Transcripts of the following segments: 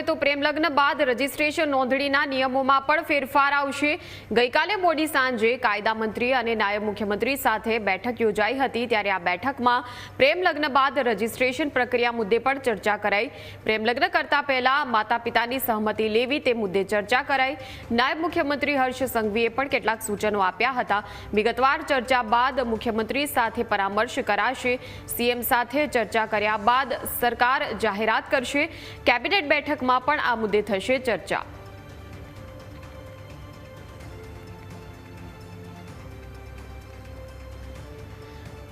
કરીએ તો પ્રેમ બાદ રજીસ્ટ્રેશન નોંધણીના નિયમોમાં પણ ફેરફાર આવશે. ગઈકાલે મોડી સાંજે કાયદા મંત્રી અને નાયબ મુખ્યમંત્રી સાથે બેઠક યોજાઈ હતી. ત્યારે આ બેઠકમાં પ્રેમ બાદ રજીસ્ટ્રેશન પ્રક્રિયા મુદ્દે પણ ચર્ચા કરાઈ. પ્રેમ કરતા પહેલા માતા પિતાની સહમતિ લેવી તે મુદ્દે ચર્ચા કરાઈ. નાયબ મુખ્યમંત્રી હર્ષ સંઘવીએ પણ કેટલાક સૂચનો આપ્યા હતા. વિગતવાર ચર્ચા બાદ મુખ્યમંત્રી સાથે પરામર્શ કરાશે. સીએમ સાથે ચર્ચા કર્યા બાદ સરકાર જાહેરાત કરશે. કેબિનેટ બેઠકમાં પણ આ મુદ્દે થશે ચર્ચા.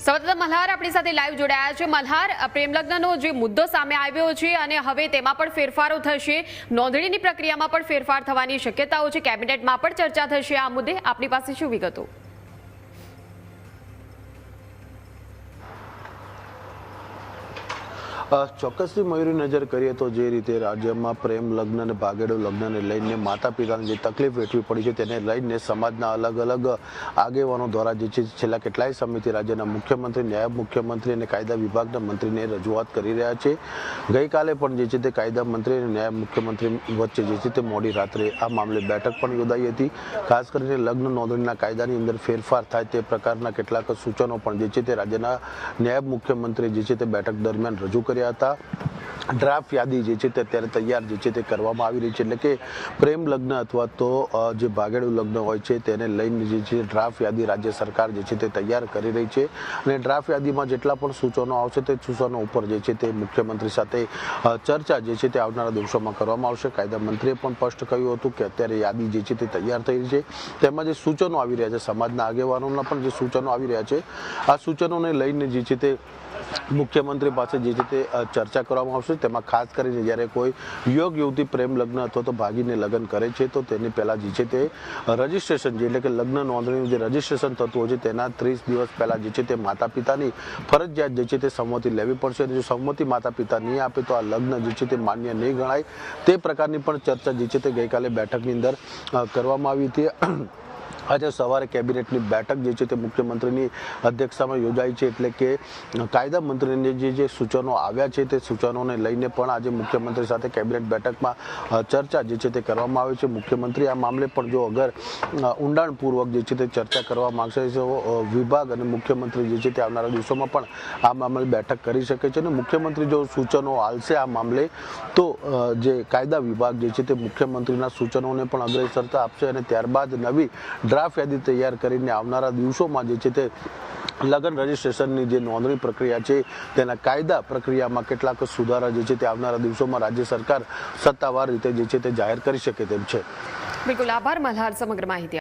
સંવાદદાતા મલ્હાર આપણી સાથે લાઈવ જોડાયા છે. મલ્હાર પ્રેમલગ્નનો જે મુદ્દો સામે આવ્યો છે અને હવે તેમાં પણ ફેરફારો થશે. નોંધણીની પ્રક્રિયામાં પણ ફેરફાર થવાની શક્યતાઓ છે. કેબિનેટમાં પણ ચર્ચા થશે આ મુદ્દે. આપણી પાસે શું વિગતો? ચોક્કસથી મયુરી નજર કરીએ તો જે રીતે રાજ્યમાં પ્રેમ, લગ્ન અને ભાગેડું લગ્નને લઈને માતા પિતાને જે તકલીફ વેઠવી પડી છે તેને લઈને સમાજના અલગ અલગ આગેવાનો દ્વારા જે છે છેલ્લા કેટલાય સમયથી રાજ્યના મુખ્યમંત્રી, નાયબ મુખ્યમંત્રી અને કાયદા વિભાગના મંત્રીને રજૂઆત કરી રહ્યા છે. ગઈકાલે પણ જે છે તે કાયદા મંત્રી અને નાયબ મુખ્યમંત્રી વચ્ચે જે છે તે મોડી રાત્રે આ મામલે બેઠક પણ યોજાઈ હતી. ખાસ કરીને લગ્ન નોંધણીના કાયદાની અંદર ફેરફાર થાય તે પ્રકારના કેટલાક સૂચનો પણ જે છે તે રાજ્યના નાયબ મુખ્યમંત્રી જે છે તે બેઠક દરમિયાન રજૂ કર્યા હતા. ડ્રાફ્ટ યાદી જે છે તે અત્યારે તૈયાર જે છે તે કરવામાં આવી રહી છે. એટલે કે પ્રેમ લગ્ન અથવા તો જે ભાગેડું લગ્ન હોય છે તેને લઈને જે છે ડ્રાફ્ટ યાદી રાજ્ય સરકાર જે છે તે તૈયાર કરી રહી છે. અને ડ્રાફ્ટ યાદીમાં જેટલા પણ સૂચનો આવશે તે સૂચનો ઉપર જે છે તે મુખ્યમંત્રી સાથે ચર્ચા જે છે તે આવનારા દિવસોમાં કરવામાં આવશે. કાયદા મંત્રીએ પણ સ્પષ્ટ કહ્યું હતું કે અત્યારે યાદી જે છે તે તૈયાર થઈ રહી છે. તેમાં જે સૂચનો આવી રહ્યા છે, સમાજના આગેવાનોના પણ જે સૂચનો આવી રહ્યા છે, આ સૂચનોને લઈને જે છે તે મુખ્યમંત્રી પાસે જે છે તે ચર્ચા કરવામાં આવશે, તેમાં ખાસ કરીને જ્યારે કોઈ યુવક, યુવતી પ્રેમ લગ્ન અથવા તો ભાગીને લગ્ન કરે છે, તો તેની પહેલાં જે છે તે રજીસ્ટ્રેશન જે એટલે કે લગ્ન નોંધણીનું જે રજીસ્ટ્રેશન થતું હોય છે, તેના ત્રીસ દિવસ પહેલાં જે છે તે માતા પિતાની ફરજિયાત જે છે તે સંમતિ લેવી પડશે. અને જો સંમતિ માતા પિતા નહીં આપે, તો આ લગ્ન જે છે તે માન્ય નહીં ગણાય. તે પ્રકારની પણ ચર્ચા જે છે તે ગઈકાલે બેઠકની અંદર કરવામાં આવી હતી. આજે સવારે કેબિનેટની બેઠક જે છે તે મુખ્યમંત્રીની અધ્યક્ષતામાં યોજાઈ છે એટલે કે કાયદા મંત્રીને જે જે સૂચનો આવ્યા છે તે સૂચનોને લઈને પણ આજે મુખ્યમંત્રી સાથે કેબિનેટ બેઠકમાં ચર્ચા જે છે તે કરવામાં આવી છે. મુખ્યમંત્રી આ મામલે પણ જો અગર ઊંડાણપૂર્વક જે છે તે ચર્ચા કરવા માંગશે, તો વિભાગ અને મુખ્યમંત્રી જે છે તે આવનારા દિવસોમાં પણ આ મામલે બેઠક કરી શકે છે અને મુખ્યમંત્રી જો સૂચનો આલશે આ મામલે, તો જે કાયદા વિભાગ જે છે તે મુખ્યમંત્રીના સૂચનોને પણ અગ્રેસરતા આપશે અને ત્યારબાદ નવી ડ્રાફ્ટ યાદી તૈયાર કરીને આવનારા દિવસોમાં જે છે તે લગ્ન રજિસ્ટ્રેશનની જે નોંધણી પ્રક્રિયા છે, તેના કાયદા પ્રક્રિયામાં કેટલાક સુધારા જે છે તે આવનારા દિવસોમાં રાજ્ય સરકાર સત્તાવાર રીતે જે છે તે જાહેર કરી શકે તેમ છે. બિલકુલ આભાર, મલ્હાર, સમગ્ર માહિતી.